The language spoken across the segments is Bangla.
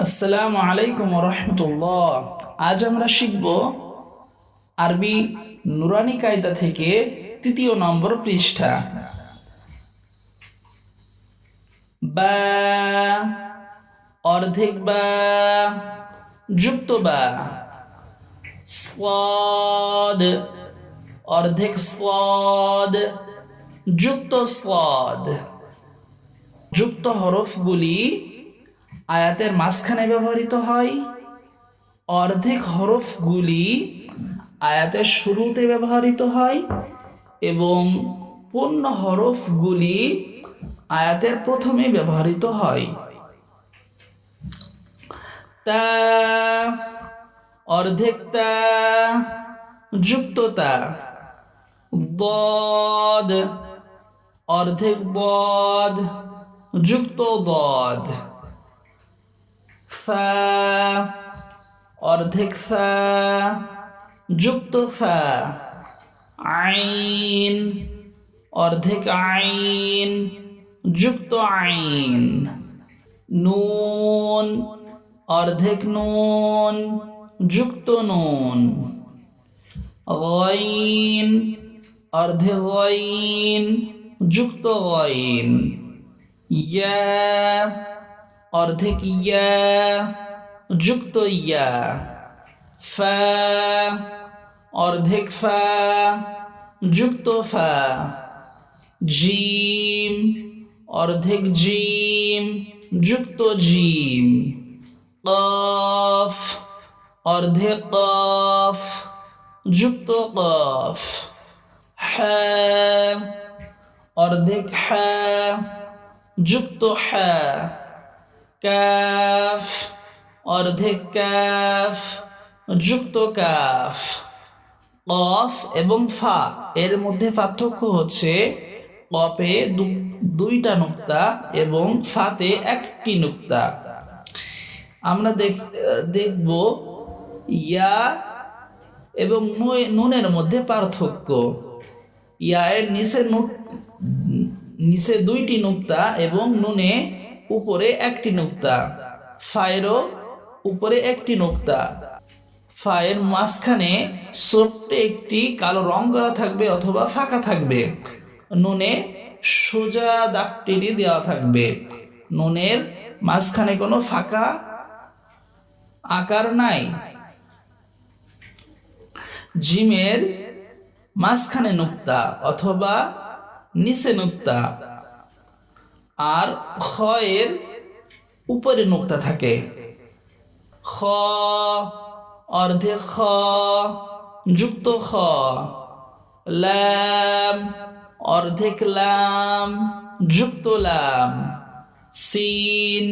আসসালামু আলাইকুম রহমতুল্লাহ। আজ আমরা শিখব আরবি নুরানি কায়দা থেকে তৃতীয় নম্বর পৃষ্ঠা। বা, অর্ধেক বা, যুক্ত বা। স্বাদ, অর্ধেক স্বাদ, যুক্ত স্বাদ। যুক্ত হরফগুলি আয়াতের মাঝখানে ব্যবহৃত হয়। অর্ধেক হরফগুলি আয়াতের শুরুতে ব্যবহৃত হয় এবং পূর্ণ হরফগুলি আয়াতের প্রথমে ব্যবহৃত হয়। তা, অর্ধেক তা যুক্ততা বদ অর্ধেক বদ যুক্ত বদ ফা অর্ধেক ফা যুক্ত ফা আইন অর্ধেক আইন যুক্ত আইন নুন অর্ধেক নুন যুক্ত নুন গইন অর্ধেক গইন যুক্ত গইন ইয়া অর্ধেক ইয়া, যুক্ত ইয়া। ফা, অর্ধেক ফা, যুক্ত ফা। জিম, অর্ধেক জিম, যুক্ত জিম। কফ, অর্ধেক কফ, যুক্ত কফ। হ্যাঁ অর্ধেক হ্যাঁ যুক্ত হ্যাঁ কাফ, অর্ধেক কাফ, যুক্ত কাফ, কফ এবং ফা। এর মধ্যে পার্থক্য হচ্ছে দু- দুইটা নুক্তা এবং ফাতে একটি নুক্তা। আমরা দেখ, দেখব ইয়া এবং নুনের মধ্যে পার্থক্য। ইয়া এর নিচে নিচে দুইটি নুক্তা এবং নুনে উপরে একটি নুক্তা। ফায়েরও উপরে একটি নুক্তা। ফায়ের মাঝখানে ছোট্ট একটি কালো রং করা থাকবে অথবা ফাঁকা থাকবে। নুনে সোজা দাগ টেনে দেওয়া থাকবে। নুনের মাঝখানে কোনো ফাঁকা আকার নাই। জিমের মাঝখানে নুক্তা অথবা নিচে নুক্তা। আর খয়ের উপরে নুক্তা থাকে। খ, অর্ধে খ, যুক্ত খ। লাম, অর্ধেক লাম, যুক্ত লাম। সিন,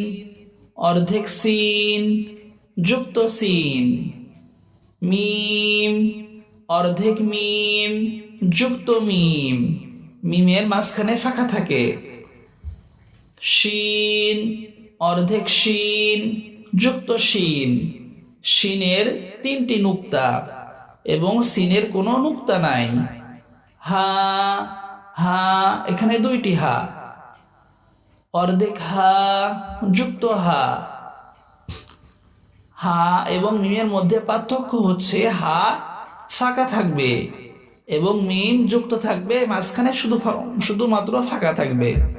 অর্ধেক সিন, যুক্ত সিন। মিম, অর্ধেক মিম, যুক্ত মিম। মিমের মাঝখানে ফাঁকা থাকে। শিন, অর্ধেক শিন, যুক্ত শিন। শিনের তিনটি নুক্তা এবং সিনের কোনো নুক্তা নাই। হা হা, এখানে দুইটি হা। অর্ধেক হা, যুক্ত হা। হা এবং মিমের মধ্যে পার্থক্য হচ্ছে হা ফাঁকা থাকবে এবং মিম যুক্ত থাকবে মাঝখানে শুধু শুধুমাত্র ফাঁকা থাকবে।